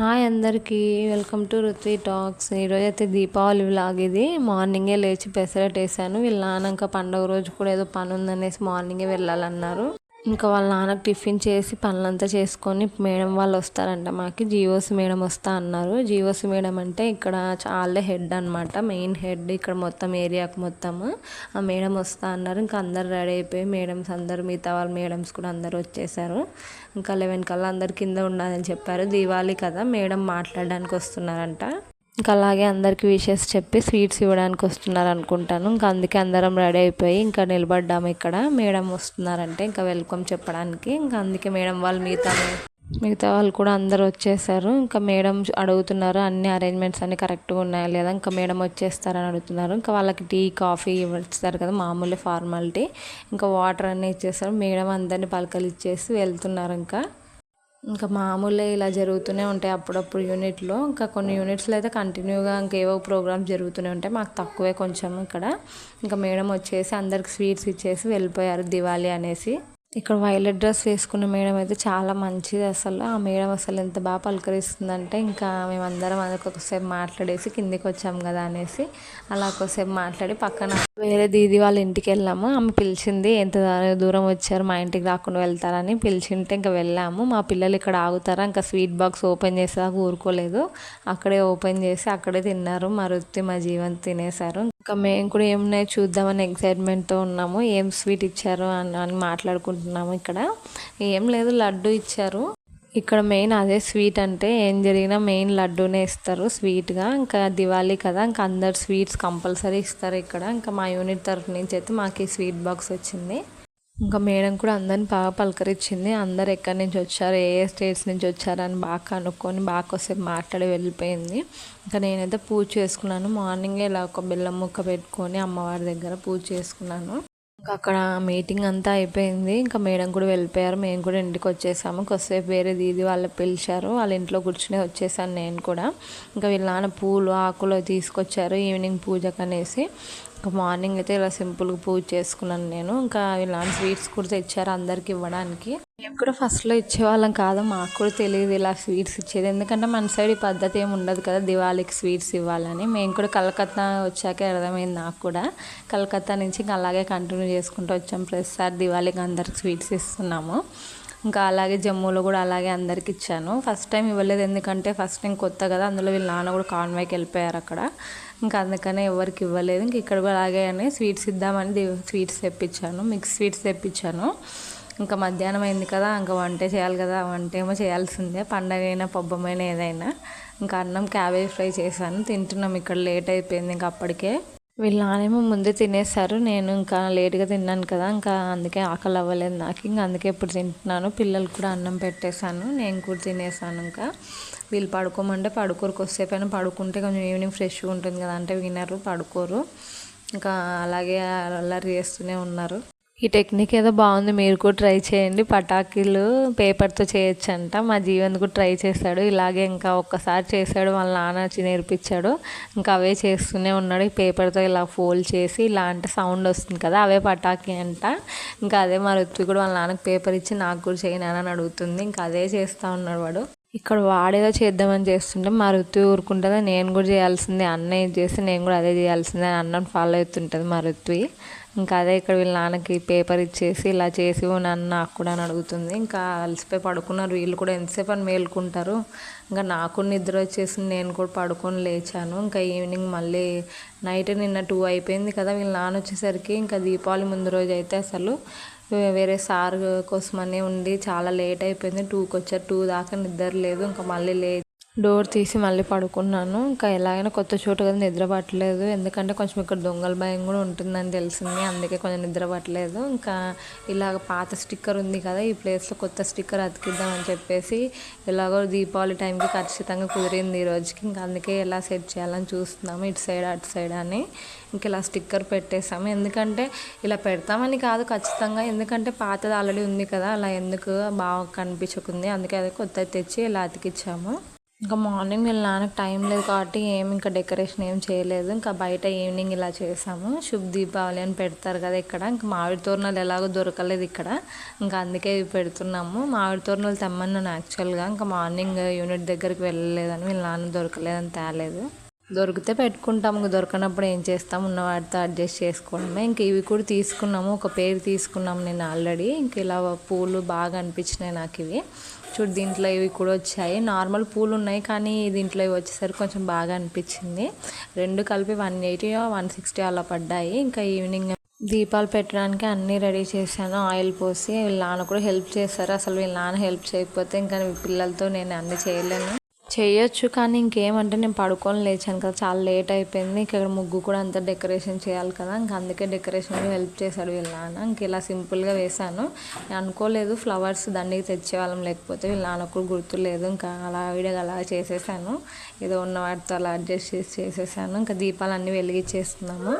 Hi అందరికీ welcome to Ruthvi talks. ఈరోజు అయితే దీపావళి వ్లాగ్ ఇది. మార్నింగే లేచి పెసరట్ వేసాను వీళ్ళ నాన్న పండుగ రోజు కూడా ఏదో పని ఉందనేసి మార్నింగే వెళ్ళాలన్నారు. ఇంకా వాళ్ళ నాన్నకు టిఫిన్ చేసి పనులంతా చేసుకొని మేడం వాళ్ళు వస్తారంట మాకు. జియోసి మేడం వస్తా అన్నారు. జియోసి మేడం అంటే ఇక్కడ చాలా హెడ్ అనమాట మెయిన్ హెడ్ ఇక్కడ మొత్తం ఏరియాకు మొత్తం ఆ మేడం వస్తా అన్నారు. ఇంకా అందరు రెడీ అయిపోయి మేడమ్స్ అందరు మిగతా వాళ్ళ మేడమ్స్ కూడా అందరు వచ్చేసారు. ఇంకా లెవెన్ కల్లా అందరు కింద ఉండాలని చెప్పారు. దీవాలి కదా మేడం మాట్లాడడానికి వస్తున్నారంట. ఇంకా అలాగే అందరికి విషెస్ చెప్పి స్వీట్స్ ఇవ్వడానికి వస్తున్నారు అనుకుంటాను ఇంకా అందుకే అందరం రెడీ అయిపోయి ఇంకా నిలబడ్డాము ఇక్కడ. మేడం వస్తున్నారంటే ఇంకా వెల్కమ్ చెప్పడానికి. ఇంకా అందుకే మేడం వాళ్ళు మిగతా మిగతా వాళ్ళు కూడా అందరు వచ్చేసారు. ఇంకా మేడం అడుగుతున్నారు అన్ని అరేంజ్మెంట్స్ అన్ని కరెక్ట్గా ఉన్నాయా లేదా? ఇంకా మేడం వచ్చేస్తారని అడుగుతున్నారు. ఇంకా వాళ్ళకి టీ కాఫీ ఇస్తారు కదా మామూలు ఫార్మాలిటీ ఇంకా వాటర్ అన్నీ ఇచ్చేస్తారు. మేడం అందరినీ పలకలు ఇచ్చేసి వెళ్తున్నారు ఇంకా. ఇంకా మామూలే ఇలా జరుగుతూనే ఉంటాయి అప్పుడప్పుడు యూనిట్లో. ఇంకా కొన్ని యూనిట్స్లో అయితే కంటిన్యూగా ఇంకేవో ప్రోగ్రామ్స్ జరుగుతూనే ఉంటాయి. మాకు తక్కువే కొంచెం ఇక్కడ. ఇంకా మేడం వచ్చేసి అందరికి స్వీట్స్ ఇచ్చేసి వెళ్ళిపోయారు దివాళీ అనేసి. ఇక్కడ వైలెట్ డ్రెస్ వేసుకున్న మేడం అయితే చాలా మంచిది అసలు. ఆ మేడం అసలు ఎంత బాగా పలకరిస్తుందంటే ఇంకా మేమందరం అదొక ఒకసేపు మాట్లాడేసి కిందికి వచ్చాం కదా అనేసి అలా ఒకసేపు మాట్లాడి పక్కన వేరే దీది వాళ్ళ ఇంటికి వెళ్ళాము. ఆమె పిలిచింది ఎంత దూరం వచ్చారు మా ఇంటికి రాకుండా వెళ్తారని పిలిచింటే ఇంకా వెళ్ళాము. మా పిల్లలు ఇక్కడ ఆగుతారా? ఇంకా స్వీట్ బాక్స్ ఓపెన్ చేసేదాకా ఊరుకోలేదు. అక్కడే ఓపెన్ చేసి అక్కడే తిన్నారు. మా వృత్తి మా జీవన్ తినేశారు. ఇంకా మేము కూడా ఏమున్నాయో చూద్దామని ఎక్సైట్మెంట్తో ఉన్నాము. ఏం స్వీట్ ఇచ్చారు అని అని మాట్లాడుకుంటున్నాము ఇక్కడ. ఏం లేదు లడ్డు ఇచ్చారు. ఇక్కడ మెయిన్ అదే స్వీట్ అంటే ఏం జరిగినా మెయిన్ లడ్డూనే ఇస్తారు స్వీట్గా ఇంకా దివాళీ కదా ఇంకా అందరు స్వీట్స్ కంపల్సరీ ఇస్తారు ఇక్కడ. ఇంకా మా యూనిట్ తరఫు నుంచి అయితే మాకు ఈ స్వీట్ బాక్స్ వచ్చింది. ఇంకా మేడం కూడా అందరిని బాగా పలకరించింది. అందరు ఎక్కడి నుంచి వచ్చారు ఏ ఏ స్టేట్స్ నుంచి వచ్చారని బాగా కనుక్కొని బాగా కొద్దిసేపు మాట్లాడి వెళ్ళిపోయింది. ఇంకా నేనైతే పూజ చేసుకున్నాను. మార్నింగే ఇలా ఒక బెల్లం ముక్క పెట్టుకొని అమ్మవారి దగ్గర పూజ చేసుకున్నాను. ఇంకా అక్కడ మీటింగ్ అంతా అయిపోయింది. ఇంకా మేడం కూడా వెళ్ళిపోయారు. మేము కూడా ఇంటికి వచ్చేసాము. కొద్దిసేపు వేరే దీది వాళ్ళు పిలిచారు. వాళ్ళ ఇంట్లో కూర్చుని వచ్చేసాను నేను కూడా. ఇంకా వీళ్ళ నాన్న పూలు ఆకులు తీసుకొచ్చారు. ఈవినింగ్ పూజకు అనేసి. ఇంకా మార్నింగ్ అయితే ఇలా సింపుల్గా పూజ చేసుకున్నాను నేను. ఇంకా ఇలాంటి స్వీట్స్ కూడా తెచ్చారు అందరికి ఇవ్వడానికి. మేము కూడా ఫస్ట్లో ఇచ్చేవాళ్ళం కాదు మాకు కూడా తెలియదు ఇలా స్వీట్స్ ఇచ్చేది. ఎందుకంటే మన సైడ్ ఈ పద్ధతి ఏమి ఉండదు కదా దివాళీకి స్వీట్స్ ఇవ్వాలని. మేము కూడా కలకత్తా వచ్చాకే అర్థమైంది నాకు కూడా. కలకత్తా నుంచి ఇంకా అలాగే కంటిన్యూ చేసుకుంటూ వచ్చాం. ప్రతిసారి దివాళీకి అందరికి స్వీట్స్ ఇస్తున్నాము. ఇంకా అలాగే జమ్మూలో కూడా అలాగే అందరికి ఇచ్చాను. ఫస్ట్ టైం ఇవ్వలేదు ఎందుకంటే ఫస్ట్ టైం కొత్త కదా అందులో వీళ్ళ నాన్న కూడా కాన్వాయ్కి వెళ్ళిపోయారు అక్కడ. ఇంకా అందుకనే ఎవరికి ఇవ్వలేదు. ఇంక ఇక్కడ కూడా అలాగే అని స్వీట్స్ ఇద్దామని స్వీట్స్ తెప్పించాను. మిక్స్ స్వీట్స్ తెప్పించాను. ఇంకా మధ్యాహ్నం అయింది కదా ఇంకా వంటే చేయాలి కదా వంట ఏమో చేయాల్సిందే. పండగ అయినా పబ్బమైన ఏదైనా. ఇంకా అన్నం క్యాబేజ్ ఫ్రై చేశాను. తింటున్నాం ఇక్కడ లేట్ అయిపోయింది ఇంకా అప్పటికే. వీళ్ళ నానేమో ముందే తినేసారు నేను ఇంకా లేట్గా తిన్నాను కదా ఇంకా అందుకే ఆకలి అవ్వలేదు నాకు. ఇంకా అందుకే ఇప్పుడు తింటున్నాను. పిల్లలు కూడా అన్నం పెట్టేశాను. నేను కూడా తినేసాను ఇంకా. వీళ్ళు పడుకోమంటే పడుకోరు. పైన పడుకుంటే కొంచెం ఈవినింగ్ ఫ్రెష్గా ఉంటుంది కదా అంటే వినరు పడుకోరు. ఇంకా అలాగే అల్లరి చేస్తూనే ఉన్నారు. ఈ టెక్నిక్ ఏదో బాగుంది మీరు కూడా ట్రై చేయండి. పటాకీలు పేపర్తో చేయొచ్చంట. మా జీవన్ కూడా ట్రై చేశాడు. ఇలాగే ఇంకా ఒక్కసారి చేశాడు. వాళ్ళ నాన్న వచ్చి నేర్పించాడు. ఇంకా అవే చేస్తూనే ఉన్నాడు. ఈ పేపర్తో ఇలా ఫోల్డ్ చేసి ఇలాంటి సౌండ్ వస్తుంది కదా అవే పటాకీ అంట. ఇంకా అదే మా రుత్వి కూడా వాళ్ళ నాన్నకి పేపర్ ఇచ్చి నాకు కూడా చేయను అని అడుగుతుంది. ఇంకా అదే చేస్తూ ఉన్నాడు వాడు. ఇక్కడ వాడేదో చేద్దామని చేస్తుంటే మా రుత్తి ఊరుకుంటుందా నేను కూడా చేయాల్సిందే అన్నయ్య చేస్తే నేను కూడా అదే చేయాల్సిందే అని అన్నను ఫాలో అవుతుంటుంది మా రుత్వి. ఇంకా అదే ఇక్కడ వీళ్ళ నాన్నకి పేపర్ ఇచ్చేసి ఇలా చేసి నన్ను నాకు కూడా అని అడుగుతుంది. ఇంకా అలసిపోయి పడుకున్నారు. వీళ్ళు కూడా ఎంతసేపు అని మేలుకుంటారు. ఇంకా నాకు నిద్ర వచ్చేసి నేను కూడా పడుకొని లేచాను. ఇంకా ఈవినింగ్ మళ్ళీ నైట్ నిన్న టూ అయిపోయింది కదా. వీళ్ళ నాన్న వచ్చేసరికి ఇంకా దీపావళి ముందు రోజు అయితే అసలు వేరే సార్ కోసమని ఉండి చాలా లేట్ అయిపోయింది. టూకి వచ్చారు టూ దాకా నిద్ర లేదు. ఇంకా మళ్ళీ లే డోర్ తీసి మళ్ళీ పడుకున్నాను. ఇంకా ఎలాగైనా కొత్త చోటు కదా నిద్ర పట్టలేదు. ఎందుకంటే కొంచెం ఇక్కడ దొంగల భయం కూడా ఉంటుందని తెలిసింది. అందుకే కొంచెం నిద్ర పట్టలేదు. ఇంకా ఇలాగ పాత స్టిక్కర్ ఉంది కదా ఈ ప్లేస్లో కొత్త స్టిక్కర్ అతికిద్దామని చెప్పేసి ఇలాగో దీపావళి టైంకి ఖచ్చితంగా కుదిరింది ఈ రోజుకి. ఇంకా అందుకే ఎలా సెట్ చేయాలని చూస్తున్నాము ఇటు సైడ్ అటు సైడ్ అని. ఇంక ఇలా స్టిక్కర్ పెట్టేసాము ఎందుకంటే ఇలా పెడతామని కాదు ఖచ్చితంగా. ఎందుకంటే పాతది ఆల్రెడీ ఉంది కదా అలా ఎందుకు బాగా కనిపించకుంది. అందుకే అది కొత్తది తెచ్చి ఇలా అతికిచ్చాము. ఇంకా మార్నింగ్ వీళ్ళ నాన్నకి టైం లేదు కాబట్టి ఏం ఇంకా డెకరేషన్ ఏం చేయలేదు. ఇంకా బయట ఈవినింగ్ ఇలా చేసాము. శుభ్ దీపావళి అని పెడతారు కదా ఇక్కడ. ఇంకా మామిడి తోరణాలు ఎలాగో దొరకలేదు ఇక్కడ. ఇంకా అందుకే ఇవి పెడుతున్నాము. మామిడి తోరణాలు తెమ్మన్నాను యాక్చువల్గా. ఇంకా మార్నింగ్ యూనిట్ దగ్గరికి వెళ్ళలేదని వీళ్ళ నాన్న దొరకలేదని తేలేదు. దొరికితే పెట్టుకుంటాము. ఇంక దొరకనప్పుడు ఏం చేస్తాం ఉన్న వాటితో అడ్జస్ట్ చేసుకోవడమే. ఇంక ఇవి కూడా తీసుకున్నాము. ఒక పేరు తీసుకున్నాము నేను ఆల్రెడీ. ఇంక ఇలా పూలు బాగా అనిపించినాయి నాకు ఇవి. చూడు దీంట్లో ఇవి కూడా వచ్చాయి. నార్మల్ పూలు ఉన్నాయి కానీ దీంట్లో ఇవి వచ్చేసరికి కొంచెం బాగా అనిపించింది. రెండు కలిపి వన్ ఎయిటీ వన్ సిక్స్టీ అలా పడ్డాయి. ఇంకా ఈవినింగ్ దీపాలు పెట్టడానికి అన్నీ రెడీ చేశాను. ఆయిల్ పోసి వీళ్ళ నాన్న కూడా హెల్ప్ చేశారు. అసలు వీళ్ళ నాన్న హెల్ప్ చేయకపోతే ఇంకా పిల్లలతో నేను అన్నీ చేయలేను. చేయొచ్చు కానీ ఇంకేమంటే నేను పడుకొని లేచాను కదా చాలా లేట్ అయిపోయింది. ఇక్కడ ముగ్గు కూడా అంత డెకరేషన్ చేయాలి కదా ఇంకా అందుకే డెకరేషన్ హెల్ప్ చేశాడు వీళ్ళ నాన్న. ఇంక ఇలా సింపుల్గా వేశాను. అనుకోలేదు ఫ్లవర్స్ దండికి తెచ్చేవాళ్ళం లేకపోతే వీళ్ళ నాన్న కూడా గుర్తులేదు ఇంకా అలా వీడియో అలా చేసేసాను. ఏదో ఉన్న వాటితో అలా అడ్జస్ట్ చేసి చేసేసాను. ఇంకా దీపాలు అన్నీ వెలిగించేస్తున్నాము.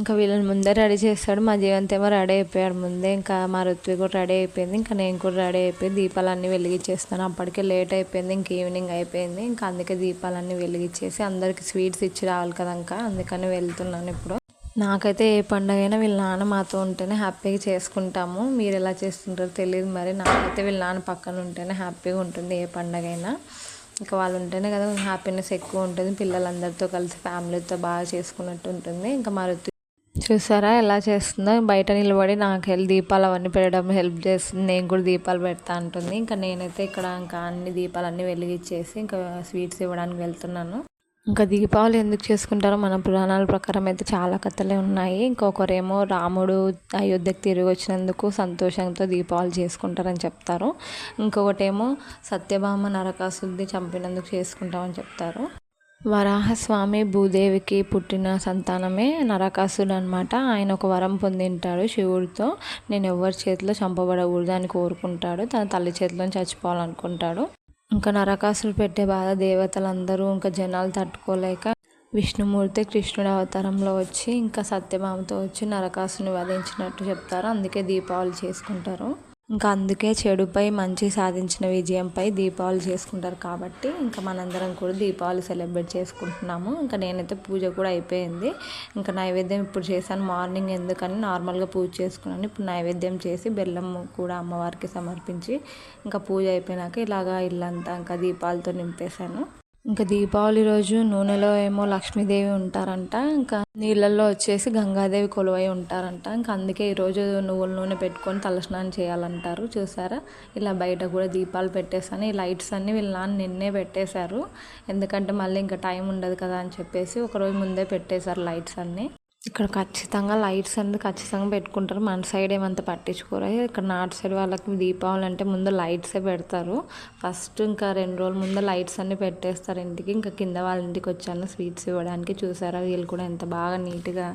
ఇంకా వీళ్ళని ముందే రెడీ చేస్తాడు. మా జీవంత్ ఏమో రెడీ అయిపోయాడు ముందే. ఇంకా మా ఋత్వి కూడా రెడీ అయిపోయింది. ఇంకా నేను కూడా రెడీ అయిపోయి దీపాలన్నీ వెలిగించేస్తాను. అప్పటికే లేట్ అయిపోయింది. ఇంక ఈవినింగ్ అయిపోయింది. ఇంకా అందుకే దీపాలన్నీ వెలిగించేసి అందరికి స్వీట్స్ ఇచ్చి రావాలి కదా ఇంకా. అందుకని వెళ్తున్నాను ఇప్పుడు. నాకైతే ఏ పండగ అయినా వీళ్ళ నాన్న మాతో ఉంటేనే హ్యాపీగా చేసుకుంటాము. మీరు ఎలా చేస్తుంటారో తెలియదు మరి. నాకైతే వీళ్ళ నాన్న పక్కన ఉంటేనే హ్యాపీగా ఉంటుంది ఏ పండగ అయినా ఇంకా వాళ్ళు ఉంటేనే కదా హ్యాపీనెస్ ఎక్కువ ఉంటుంది. పిల్లలందరితో కలిసి ఫ్యామిలీతో బాగా చేసుకున్నట్టు ఉంటుంది. ఇంకా మా చూసారా ఎలా చేస్తుందో? బయట నిలబడి నాకు హెల్ప్ దీపాలు అవన్నీ పెట్టడం హెల్ప్ చేస్తుంది. నేను కూడా దీపాలు పెడతా అంటుంది. ఇంకా నేనైతే ఇక్కడ ఇంకా అన్ని దీపాలు అన్నీ వెలిగించేసి ఇంకా స్వీట్స్ ఇవ్వడానికి వెళ్తున్నాను. ఇంకా దీపావళి ఎందుకు చేసుకుంటారో మన పురాణాల ప్రకారం అయితే చాలా కథలే ఉన్నాయి. ఇంకొకరేమో రాముడు అయోధ్యకు తిరిగి వచ్చినందుకు సంతోషంతో దీపావళి చేసుకుంటారని చెప్తారు. ఇంకొకటేమో సత్యభామ నరకాసుద్ది చంపినందుకు చేసుకుంటామని చెప్తారు. వరాహస్వామి భూదేవికి పుట్టిన సంతానమే నరకాసుడు అనమాట ఆయన ఒక వరం పొందింటాడు శివుడితో. నేను ఎవరి చేతిలో చంపబడకూడదు అని కోరుకుంటాడు. తన తల్లి చేతిలో చచ్చిపోవాలనుకుంటాడు. ఇంకా నరకాసులు పెట్టే బాధ దేవతలందరూ ఇంకా జనాలు తట్టుకోలేక విష్ణుమూర్తి కృష్ణుడి అవతారంలో వచ్చి ఇంకా సత్యభామతో వచ్చి నరకాసుని వధించినట్టు చెప్తారు. అందుకే దీపావళి చేసుకుంటారు. ఇంకా అందుకే చెడుపై మంచి సాధించిన విజయంపై దీపావళి చేసుకుంటారు కాబట్టి ఇంకా మనందరం కూడా దీపావళి సెలబ్రేట్ చేసుకుంటున్నాము. ఇంకా నేనైతే పూజ కూడా అయిపోయింది. ఇంకా నైవేద్యం ఇప్పుడు చేశాను మార్నింగ్ ఎందుకని నార్మల్గా పూజ చేసుకున్నాను. ఇప్పుడు నైవేద్యం చేసి బెల్లం కూడా అమ్మవారికి సమర్పించి ఇంకా పూజ అయిపోయినాక ఇలాగా ఇల్లంతా ఇంకా దీపాలతో నింపేశాను. ఇంకా దీపావళి రోజు నూనెలో ఏమో లక్ష్మీదేవి ఉంటారంట. ఇంకా నీళ్ళల్లో వచ్చేసి గంగాదేవి కొలువై ఉంటారంట. ఇంకా అందుకే ఈరోజు నువ్వుల నూనె పెట్టుకొని తలస్నానం చేయాలంటారు. చూసారా? ఇలా బయట కూడా దీపాలు పెట్టేసాను ఈ లైట్స్ అన్నీ వీళ్ళ నాన్న నిన్నే పెట్టేశారు. ఎందుకంటే మళ్ళీ ఇంకా టైం ఉండదు కదా అని చెప్పేసి ఒకరోజు ముందే పెట్టేశారు లైట్స్ అన్నీ. ఇక్కడ ఖచ్చితంగా లైట్స్ అనేది ఖచ్చితంగా పెట్టుకుంటారు. మన సైడ్ ఏమంత పట్టించుకోరు. ఇక్కడ నాటు సైడ్ వాళ్ళకి దీపావళి అంటే ముందు లైట్సే పెడతారు. ఫస్ట్ ఇంకా రెండు రోజుల ముందు లైట్స్ అన్ని పెట్టేస్తారు ఇంటికి. ఇంకా కింద వాళ్ళ ఇంటికి వచ్చాను. స్వీట్స్ ఇవ్వడానికి చూసారా? వీళ్ళు కూడా ఎంత బాగా నీట్గా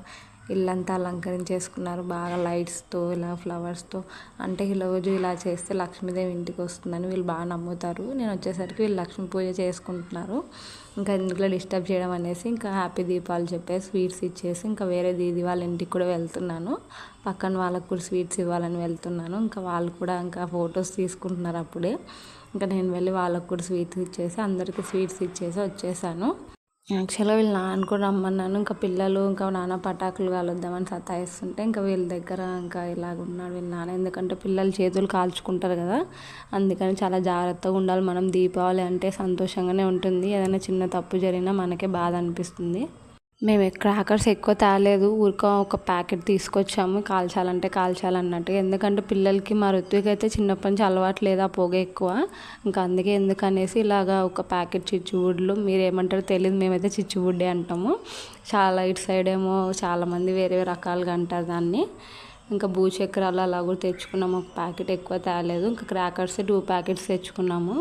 ఇల్లంతా అలంకరించేసుకున్నారు. బాగా లైట్స్తో ఇలా ఫ్లవర్స్తో అంటే ఈరోజు ఇలా చేస్తే లక్ష్మీదేవి ఇంటికి వస్తుందని వీళ్ళు బాగా నమ్ముతారు. నేను వచ్చేసరికి వీళ్ళు లక్ష్మీ పూజ చేసుకుంటున్నారు. ఇంకా ఇంట్లో డిస్టర్బ్ చేయడం అనేసి ఇంకా హ్యాపీ దీపాలు చెప్పేసి స్వీట్స్ ఇచ్చేసి ఇంకా వేరే దీది వాళ్ళ ఇంటికి కూడా వెళ్తున్నాను. పక్కన వాళ్ళకు కూడా స్వీట్స్ ఇవ్వాలని వెళ్తున్నాను. ఇంకా వాళ్ళు కూడా ఇంకా ఫొటోస్ తీసుకుంటున్నారు అప్పుడే. ఇంకా నేను వెళ్ళి వాళ్ళకు కూడా స్వీట్స్ ఇచ్చేసి అందరికీ స్వీట్స్ ఇచ్చేసి వచ్చేసాను. యాక్చువల్గా వీళ్ళు నాన్న కూడా రమ్మన్నాను. ఇంకా పిల్లలు ఇంకా నాన్న పటాకులు కాలొద్దామని సతాయిస్తుంటే ఇంకా వీళ్ళ దగ్గర ఇంకా ఇలాగ ఉన్నాడు వీళ్ళ నాన్న. ఎందుకంటే పిల్లలు చేతులు కాల్చుకుంటారు కదా. అందుకని చాలా జాగ్రత్తగా ఉండాలి. మనం దీపావళి అంటే సంతోషంగానే ఉంటుంది. ఏదైనా చిన్న తప్పు జరిగినా మనకే బాధ అనిపిస్తుంది. మేము క్రాకర్స్ ఎక్కువ తేలేదు ఊరిక ఒక ప్యాకెట్ తీసుకొచ్చాము కాల్చాలంటే కాల్చాలన్నట్టు. ఎందుకంటే పిల్లలకి మా ఋత్విక్ అయితే చిన్నప్పటి నుంచి అలవాటు లేదా పొగ ఎక్కువ. ఇంకా అందుకే ఎందుకనేసి ఇలాగా ఒక ప్యాకెట్ చిచ్చువుడ్లు మీరు ఏమంటారో తెలియదు మేమైతే చిచ్చువుడ్డే అంటాము. చాలా ఇటు సైడ్ ఏమో చాలామంది వేరే రకాలుగా అంటారు దాన్ని. ఇంకా భూచక్రాలు అలా కూడా తెచ్చుకున్నాము ఒక ప్యాకెట్ ఎక్కువ తేలేదు ఇంకా క్రాకర్స్ టూ ప్యాకెట్స్ తెచ్చుకున్నాము.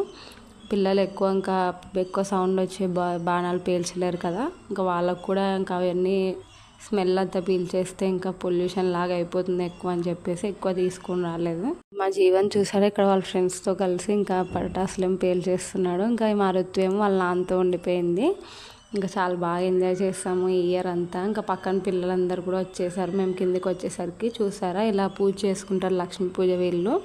పిల్లలు ఎక్కువ ఇంకా ఎక్కువ సౌండ్ వచ్చే బా బాణాలు పేల్చలేరు కదా. ఇంకా వాళ్ళకు కూడా ఇంకా అవన్నీ స్మెల్ అంతా పీల్చేస్తే ఇంకా పొల్యూషన్ లాగా అయిపోతుంది ఎక్కువ అని చెప్పేసి ఎక్కువ తీసుకుని రాలేదు. మా జీవన్ చూసాడు ఇక్కడ వాళ్ళ ఫ్రెండ్స్తో కలిసి ఇంకా పటాసులు ఏం పేల్చేస్తున్నాడు. ఇంకా ఈ మారుతి ఏమో వాళ్ళ నాన్నతో ఉండిపోయింది. ఇంకా చాలా బాగా ఎంజాయ్ చేస్తాము ఈ ఇయర్ అంతా. ఇంకా పక్కన పిల్లలందరూ కూడా వచ్చేసారు. మేము కిందకి వచ్చేసరికి చూసారా ఇలా పూజ చేసుకుంటారు లక్ష్మీ పూజ వీళ్ళు.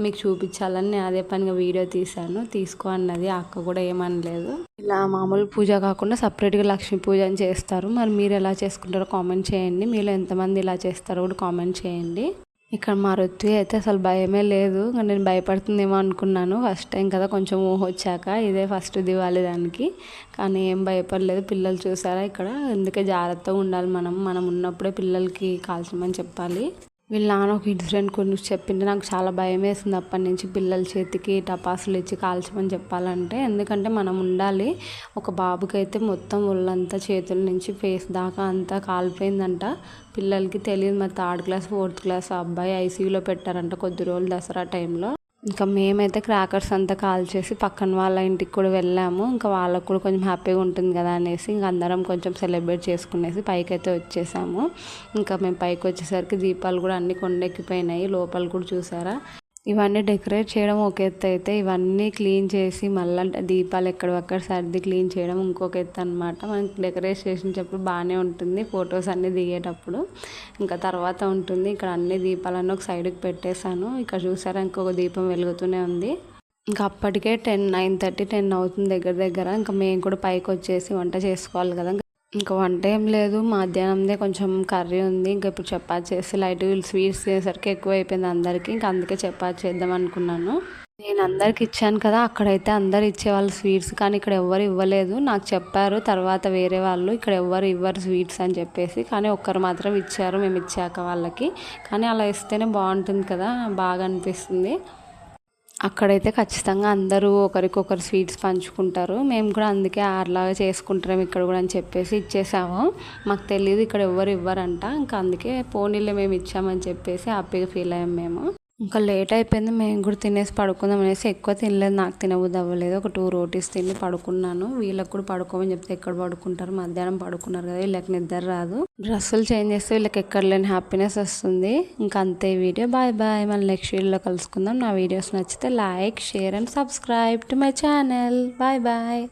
మీకు చూపించాలని నేను అదే పనిగా వీడియో తీశాను. తీసుకో అన్నది అక్క కూడా ఏమనలేదు. ఇలా మామూలు పూజ కాకుండా సపరేట్గా లక్ష్మీ పూజ అని చేస్తారు. మరి మీరు ఎలా చేసుకుంటారో కామెంట్ చేయండి. మీలో ఎంతమంది ఇలా చేస్తారో కూడా కామెంట్ చేయండి. ఇక్కడ మా రుత్వి అయితే అసలు భయమే లేదు. నేను భయపడుతుందేమో అనుకున్నాను. ఫస్ట్ టైం కదా కొంచెం ఊహ వచ్చాక. ఇదే ఫస్ట్ దివాలి దానికి. కానీ ఏం భయపడలేదు. పిల్లలు చూసారా ఇక్కడ? అందుకే జాగ్రత్తగా ఉండాలి మనం. మనం ఉన్నప్పుడే పిల్లలకి కాల్చమని చెప్పాలి. వీళ్ళ నాన్న ఒక ఇన్సిడెంట్ గురించి చెప్పింటే నాకు చాలా భయం వేసింది అప్పటి నుంచి పిల్లల చేతికి టపాసులు ఇచ్చి కాల్చమని చెప్పాలంటే. ఎందుకంటే మనం ఉండాలి. ఒక బాబుకి అయితే మొత్తం ఒళ్ళంతా చేతుల నుంచి ఫేస్ దాకా అంతా కాలిపోయిందంట. పిల్లలకి తెలియదు మరి థర్డ్ క్లాస్ ఫోర్త్ క్లాస్ అబ్బాయి ఐసీయూలో పెట్టారంట కొద్ది రోజులు దసరా టైంలో. ఇంకా మేమైతే క్రాకర్స్ అంతా కాల్ చేసి పక్కన వాళ్ళ ఇంటికి కూడా వెళ్ళాము. ఇంకా వాళ్ళకు కూడా కొంచెం హ్యాపీగా ఉంటుంది కదా అనేసి ఇంకా అందరం కొంచెం సెలబ్రేట్ చేసుకునేసి పైకి అయితే వచ్చేసాము. ఇంకా మేము పైకి వచ్చేసరికి దీపాలు కూడా అన్ని కొండెక్కిపోయినాయి. లోపల కూడా చూసారా? ఇవన్నీ డెకరేట్ చేయడం ఒక ఎత్తు అయితే ఇవన్నీ క్లీన్ చేసి మళ్ళీ దీపాలు ఎక్కడక్కడ సర్ది క్లీన్ చేయడం ఇంకొక ఎత్తు అనమాట మనకి డెకరేట్ చేసినప్పుడు బాగానే ఉంటుంది. ఫొటోస్ అన్నీ దిగేటప్పుడు ఇంకా తర్వాత ఉంటుంది. ఇక్కడ అన్ని దీపాలన్నీ ఒక సైడ్కి పెట్టేశాను. ఇక్కడ చూసారా ఇంకొక దీపం వెలుగుతూనే ఉంది. ఇంకా అప్పటికే టెన్ నైన్ థర్టీ టెన్ అవుతుంది దగ్గర దగ్గర. ఇంకా మేము కూడా పైకి వచ్చేసి వంట చేసుకోవాలి కదా. ఇంకా వంట ఏం లేదు మధ్యాహ్నందే కొంచెం కర్రీ ఉంది. ఇంకా ఇప్పుడు చపాతి చేసి లైట్ స్వీట్స్ చేసేసరికి ఎక్కువ అయిపోయింది అందరికీ. ఇంకా అందుకే చపాతి చేద్దాం అనుకున్నాను. నేను అందరికి ఇచ్చాను కదా అక్కడైతే అందరు ఇచ్చేవాళ్ళు స్వీట్స్ కానీ ఇక్కడ ఎవ్వరు ఇవ్వలేదు. నాకు చెప్పారు తర్వాత వేరే వాళ్ళు ఇక్కడ ఎవ్వరు ఇవ్వరు స్వీట్స్ అని చెప్పేసి. కానీ ఒక్కరు మాత్రం ఇచ్చారు మేము ఇచ్చాక వాళ్ళకి. కానీ అలా ఇస్తేనే బాగుంటుంది కదా బాగా అనిపిస్తుంది. అక్కడైతే ఖచ్చితంగా అందరూ ఒకరికొకరు స్వీట్స్ పంచుకుంటారు. మేము కూడా అందుకే ఆర్లాగా చేసుకుంటాం ఇక్కడ కూడా అని చెప్పేసి ఇచ్చేసాము. మాకు తెలియదు ఇక్కడ ఎవరు ఇవ్వరంట. ఇంకా అందుకే పోనీళ్ళు మేము ఇచ్చామని చెప్పేసి హ్యాపీగా ఫీల్ అయ్యాం మేము. ఇంకా లేట్ అయిపోయింది. మేము కూడా తినేసి పడుకుందాం అనేసి ఎక్కువ తినలేదు. నాకు తినబుద్ది అవ్వలేదు ఒక టూ రోటీస్ తిని పడుకున్నాను. వీళ్ళకి కూడా పడుకోమని చెప్తే ఎక్కడ పడుకుంటారు? మధ్యాహ్నం పడుకున్నారు కదా వీళ్ళకి నిద్ర రాదు. డ్రెస్సులు చేంజ్ చేస్తే వీళ్ళకి ఎక్కడ లేని హ్యాపీనెస్ వస్తుంది. ఇంకా అంతే వీడియో. బాయ్ బాయ్ మళ్ళీ నెక్స్ట్ వీడియోలో కలుసుకుందాం. నా వీడియోస్ నచ్చితే like share and subscribe to my channel bye bye